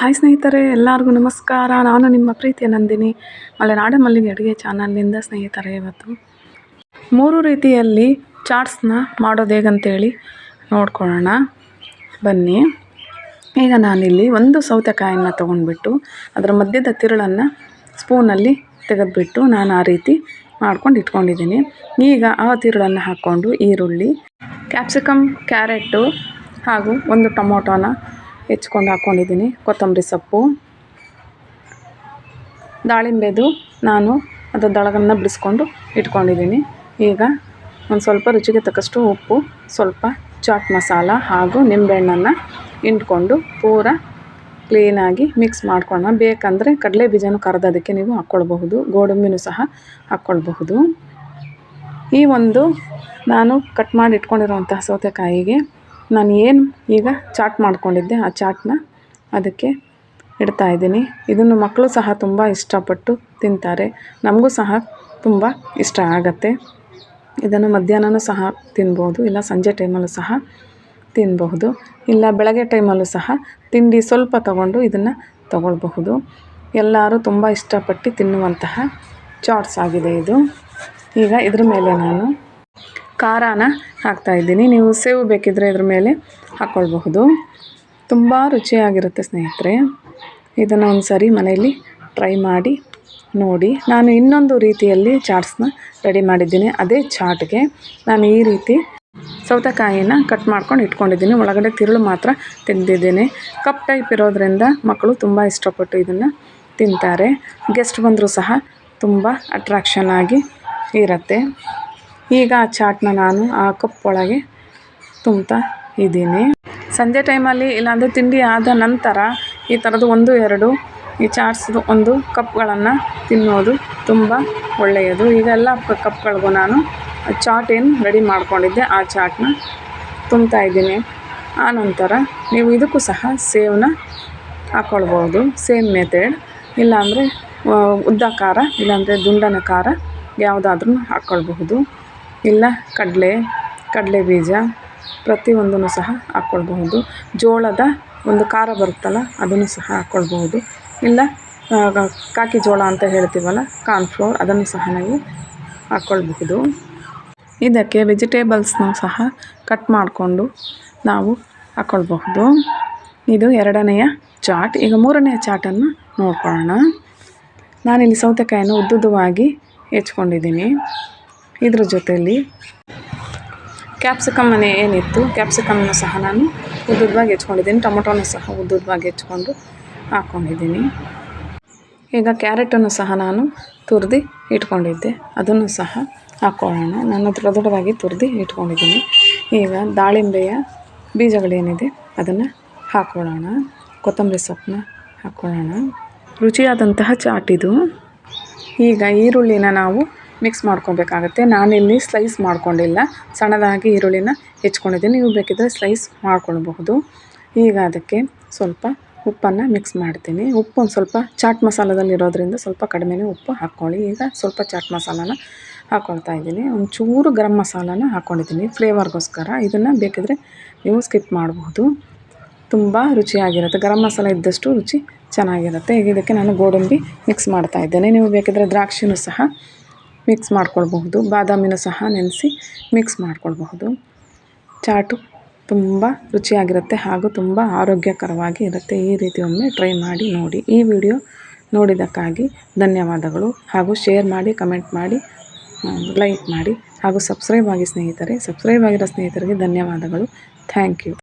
Hi ಸ್ನೇಹಿತರೆ, ಎಲ್ಲರಿಗೂ ನಮಸ್ಕಾರ. ನಾನು ನಿಮ್ಮ ಪ್ರೀತಿಯ ನಂದಿನಿ ಮಲೆನಾಡ ಮಲ್ಲಿಗೆ ಅಡುಗೆ ಚಾನಲ್ನಿಂದ ಸ್ನೇಹಿತರೆ ಇವತ್ತು. ಮೂರು ರೀತಿಯಲ್ಲಿ ಚಾಟ್ಸ್ನ ಮಾಡೋದು ಹೇಗಂತೇಳಿ ನೋಡ್ಕೊಳ್ಳೋಣ. ಬನ್ನಿ. ಈಗ ನಾನಿಲ್ಲಿ ಒಂದು ಸೌತೆಕಾಯನ್ನು ತೊಗೊಂಡ್ಬಿಟ್ಟು, ಅದರ ಮಧ್ಯದ ತಿರುಳನ್ನು ಸ್ಪೂನಲ್ಲಿ ತೆಗೆದುಬಿಟ್ಟು ನಾನು ಆ ರೀತಿ ಮಾಡ್ಕೊಂಡು ಇಟ್ಕೊಂಡಿದ್ದೀನಿ. ಈಗ ಆ ತಿರುಳನ್ನು ಹಾಕ್ಕೊಂಡು ಈರುಳ್ಳಿ, ಕ್ಯಾಪ್ಸಿಕಮ್, ಕ್ಯಾರೆಟು ಹಾಗೂ ಒಂದು ಟೊಮೊಟೊನ ಹೆಚ್ಕೊಂಡು ಹಾಕ್ಕೊಂಡಿದ್ದೀನಿ ಕೊತ್ತಂಬರಿ ಸೊಪ್ಪು. ದಾಳಿಂಬೆದು ನಾನು ಅದು ದಳಗನ್ನು ಬಿಡಿಸ್ಕೊಂಡು ಇಟ್ಕೊಂಡಿದ್ದೀನಿ. ಈಗ ಒಂದು ಸ್ವಲ್ಪ ರುಚಿಗೆ ತಕ್ಕಷ್ಟು ಉಪ್ಪು, ಸ್ವಲ್ಪ ಚಾಟ್ ಮಸಾಲ ಹಾಗೂ ನಿಂಬೆಹಣ್ಣನ್ನು ಹಿಂಡ್ಕೊಂಡು ಪೂರ ಕ್ಲೀನಾಗಿ ಮಿಕ್ಸ್ ಮಾಡ್ಕೊಳ್ಳೋಣ. ಬೇಕಂದರೆ ಕಡಲೆ ಬೀಜನೂ ಕರೆದೋದಕ್ಕೆ ನೀವು ಹಾಕ್ಕೊಳ್ಬಹುದು. ಗೋಡಂಬಿನೂ ಸಹ ಹಾಕ್ಕೊಳ್ಬಹುದು. ಈ ಒಂದು ನಾನು ಕಟ್ ಮಾಡಿ ಇಟ್ಕೊಂಡಿರುವಂತಹ ಸೌತೆಕಾಯಿಗೆ ನಾನು ಏನು ಈಗ ಚಾಟ್ ಮಾಡ್ಕೊಂಡಿದ್ದೆ ಆ ಚಾಟ್ನ ಅದಕ್ಕೆ ಇಡ್ತಾ ಇದ್ದೀನಿ. ಇದನ್ನು ಮಕ್ಕಳು ಸಹ ತುಂಬ ಇಷ್ಟಪಟ್ಟು ತಿಂತಾರೆ. ನಮಗೂ ಸಹ ತುಂಬ ಇಷ್ಟ ಆಗುತ್ತೆ. ಇದನ್ನು ಮಧ್ಯಾಹ್ನನೂ ಸಹ ತಿನ್ಬೋದು. ಇಲ್ಲ ಸಂಜೆ ಟೈಮಲ್ಲೂ ಸಹ ತಿನ್ನಬಹುದು ಇಲ್ಲ ಬೆಳಗ್ಗೆ ಟೈಮಲ್ಲೂ ಸಹ ತಿಂಡಿ ಸ್ವಲ್ಪ ತಗೊಂಡು ಇದನ್ನು ತಗೊಳ್ಬಹುದು. ಎಲ್ಲರೂ ತುಂಬ ಇಷ್ಟಪಟ್ಟು ತಿನ್ನುವಂತಹ ಚಾಟ್ಸ್ ಆಗಿದೆ ಇದು. ಈಗ ಇದ್ರ ಮೇಲೆ ನಾನು ಖಾರಾನ ಹಾಕ್ತಾಯಿದ್ದೀನಿ ನೀವು ಸೇವು ಬೇಕಿದ್ದರೆ ಇದ್ರ ಮೇಲೆ ಹಾಕ್ಕೊಳ್ಬಹುದು ತುಂಬ ರುಚಿಯಾಗಿರುತ್ತೆ ಸ್ನೇಹಿತರೆ. ಇದನ್ನು ಒಂದು ಸರಿ ಮನೆಯಲ್ಲಿ ಟ್ರೈ ಮಾಡಿ, ನೋಡಿ. ನಾನು ಇನ್ನೊಂದು ರೀತಿಯಲ್ಲಿ ಚಾಟ್ಸ್ನ ರೆಡಿ ಮಾಡಿದ್ದೀನಿ. ಅದೇ ಚಾಟ್ಗೆ ನಾನು ಈ ರೀತಿ ಸೌತೆಕಾಯಿನ ಕಟ್ ಮಾಡ್ಕೊಂಡು ಇಟ್ಕೊಂಡಿದ್ದೀನಿ. ಒಳಗಡೆ ತಿರುಳು ಮಾತ್ರ ತೆಗೆದಿದ್ದೀನಿ. ಕಪ್ ಟೈಪ್ ಇರೋದರಿಂದ ಮಕ್ಕಳು ತುಂಬ ಇಷ್ಟಪಟ್ಟು ಇದನ್ನು ತಿಂತಾರೆ. ಗೆಸ್ಟ್ ಬಂದರೂ ಸಹ ತುಂಬ ಅಟ್ರಾಕ್ಷನ್ ಆಗಿ ಇರುತ್ತೆ. ಈಗ ಆ ಚಾಟ್ನ ನಾನು ಆ ಕಪ್ ಒಳಗೆ ತುಂಬ್ತಾ ಇದ್ದೀನಿ. ಸಂಜೆ ಟೈಮಲ್ಲಿ ಇಲ್ಲಾಂದರೆ ತಿಂಡಿ ಆದ ನಂತರ ಈ ಥರದ್ದು ಒಂದು, ಎರಡು, ಈ ಚಾಟ್ಸ್ದು ಒಂದು ಕಪ್ಗಳನ್ನು ತಿನ್ನೋದು ತುಂಬ ಒಳ್ಳೆಯದು. ಈಗ ಎಲ್ಲ ಕಪ್ಗಳಿಗೂ ನಾನು ಚಾಟ್ ಏನು ರೆಡಿ ಮಾಡ್ಕೊಂಡಿದ್ದೆ. ಆ ಚಾಟ್ನ ತುಂಬ್ತಾ ಇದ್ದೀನಿ. ಆನಂತರ ನೀವು ಇದಕ್ಕೂ ಸಹ ಸೇವನ್ನ ಹಾಕ್ಕೊಳ್ಬೋದು ಸೇಮ್ ಮೆಥಡ್. ಇಲ್ಲಾಂದರೆ ಉದ್ದ ಖಾರ, ಇಲ್ಲಾಂದರೆ ದುಂಡನ ಖಾರ ಯಾವುದಾದ್ರೂ ಹಾಕ್ಕೊಳ್ಬಹುದು ಇಲ್ಲ, ಕಡಲೆ ಕಡಲೆ ಬೀಜ ಪ್ರತಿಯೊಂದನ್ನು ಸಹ ಹಾಕ್ಕೊಳ್ಬಹುದು. ಜೋಳದ ಒಂದು ಖಾರ ಬರುತ್ತಲ್ಲ, ಅದನ್ನು ಸಹ ಹಾಕ್ಕೊಳ್ಬಹುದು. ಇಲ್ಲ ಕಾಕಿ ಜೋಳ ಅಂತ ಹೇಳ್ತೀವಲ್ಲ ಕಾರ್ನ್ಫ್ಲೋರ್ ಅದನ್ನು ಸಹ ನಾವು ಹಾಕ್ಕೊಳ್ಬಹುದು. ಇದಕ್ಕೆ ವೆಜಿಟೇಬಲ್ಸ್ನು ಸಹ ಕಟ್ ಮಾಡಿಕೊಂಡು ನಾವು ಹಾಕ್ಕೊಳ್ಬಹುದು. ಇದು ಎರಡನೆಯ ಚಾಟ್. ಈಗ ಮೂರನೆಯ ಚಾಟನ್ನು ನೋಡ್ಕೊಳ್ಳೋಣ. ನಾನಿಲ್ಲಿ ಸೌತೆಕಾಯನ್ನು ಉದ್ದುದ್ದವಾಗಿ ಹೆಚ್ಕೊಂಡಿದ್ದೀನಿ. ಇದ್ರ ಜೊತೆಯಲ್ಲಿ ಕ್ಯಾಪ್ಸಿಕಮ್ ಮನೆ ಏನಿತ್ತು? ಕ್ಯಾಪ್ಸಿಕಮ್ನ ಸಹ ನಾನು ಉದ್ದುದ್ವಾಗಿ ಹೆಚ್ಕೊಂಡಿದ್ದೀನಿ. ಟೊಮೊಟೊನೂ ಸಹ ಉದ್ದುದ್ವಾಗಿ ಹೆಚ್ಕೊಂಡು ಹಾಕ್ಕೊಂಡಿದ್ದೀನಿ ಈಗ ಕ್ಯಾರೆಟನ್ನು ಸಹ ನಾನು ತುರಿದು ಇಟ್ಕೊಂಡಿದ್ದೆ. ಅದನ್ನು ಸಹ ಹಾಕ್ಕೊಳ್ಳೋಣ ನಾನು ದೊಡ್ಡ ದೊಡ್ಡದಾಗಿ ತುರಿದು ಇಟ್ಕೊಂಡಿದ್ದೀನಿ. ಈಗ ದಾಳಿಂಬೆಯ ಬೀಜಗಳೇನಿದೆ ಅದನ್ನು ಹಾಕ್ಕೊಳ್ಳೋಣ ಕೊತ್ತಂಬರಿ ಸೊಪ್ಪನ್ನ ಹಾಕ್ಕೊಳ್ಳೋಣ ರುಚಿಯಾದಂತಹ ಚಾಟಿದು ಈಗ ಈರುಳ್ಳಿನ ನಾವು ಮಿಕ್ಸ್ ಮಾಡ್ಕೊಬೇಕಾಗುತ್ತೆ. ನಾನಿಲ್ಲಿ ಸ್ಲೈಸ್ ಮಾಡ್ಕೊಂಡಿಲ್ಲ. ಸಣ್ಣದಾಗಿ ಈರುಳ್ಳಿನ ಹೆಚ್ಕೊಂಡಿದ್ದೀನಿ. ನೀವು ಬೇಕಿದ್ದರೆ ಸ್ಲೈಸ್ ಮಾಡ್ಕೊಳ್ಬಹುದು. ಈಗ ಅದಕ್ಕೆ ಸ್ವಲ್ಪ ಉಪ್ಪನ್ನು ಮಿಕ್ಸ್ ಮಾಡ್ತೀನಿ. ಉಪ್ಪು ಒಂದು ಸ್ವಲ್ಪ ಚಾಟ್ ಮಸಾಲದಲ್ಲಿ ಇರೋದ್ರಿಂದ ಸ್ವಲ್ಪ ಕಡಿಮೆನೇ ಉಪ್ಪು ಹಾಕ್ಕೊಳ್ಳಿ. ಈಗ ಸ್ವಲ್ಪ ಚಾಟ್ ಮಸಾಲಾನ ಹಾಕ್ಕೊಳ್ತಾ ಇದ್ದೀನಿ. ಒಂಚೂರು ಗರಂ ಮಸಾಲಾನ ಹಾಕ್ಕೊಂಡಿದ್ದೀನಿ ಫ್ಲೇವರ್ಗೋಸ್ಕರ ಇದನ್ನು ಬೇಕಿದ್ರೆ ನೀವು ಸ್ಕಿಪ್ ಮಾಡಬಹುದು. ತುಂಬ ರುಚಿಯಾಗಿರುತ್ತೆ. ಗರಂ ಮಸಾಲ ಇದ್ದಷ್ಟು ರುಚಿ ಚೆನ್ನಾಗಿರುತ್ತೆ. ಈಗ ಇದಕ್ಕೆ ನಾನು ಗೋಡಂಬಿ ಮಿಕ್ಸ್ ಮಾಡ್ತಾ ಇದ್ದೇನೆ. ನೀವು ಬೇಕಿದ್ರೆ ದ್ರಾಕ್ಷಿನೂ ಸಹ ಮಿಕ್ಸ್ ಮಾಡ್ಕೊಳ್ಬಹುದು. ಬಾದಾಮಿನ ಸಹ ನೆನೆಸಿ ಮಿಕ್ಸ್ ಮಾಡ್ಕೊಳ್ಬಹುದು. ಚಾಟು ತುಂಬ ರುಚಿಯಾಗಿರುತ್ತೆ ಹಾಗೂ ತುಂಬ ಆರೋಗ್ಯಕರವಾಗಿ ಇರುತ್ತೆ. ಈ ರೀತಿ ಒಮ್ಮೆ ಟ್ರೈ ಮಾಡಿ ನೋಡಿ. ಈ ವಿಡಿಯೋ ನೋಡಿದ್ದಕ್ಕಾಗಿ ಧನ್ಯವಾದಗಳು. ಹಾಗೂ ಶೇರ್ ಮಾಡಿ ಕಮೆಂಟ್ ಮಾಡಿ ಲೈಕ್ ಮಾಡಿ ಹಾಗೂ ಸಬ್ಸ್ಕ್ರೈಬ್ ಆಗಿ ಸ್ನೇಹಿತರೆ ಸಬ್ಸ್ಕ್ರೈಬ್ ಆಗಿರೋ ಸ್ನೇಹಿತರಿಗೆ ಧನ್ಯವಾದಗಳು. Thank you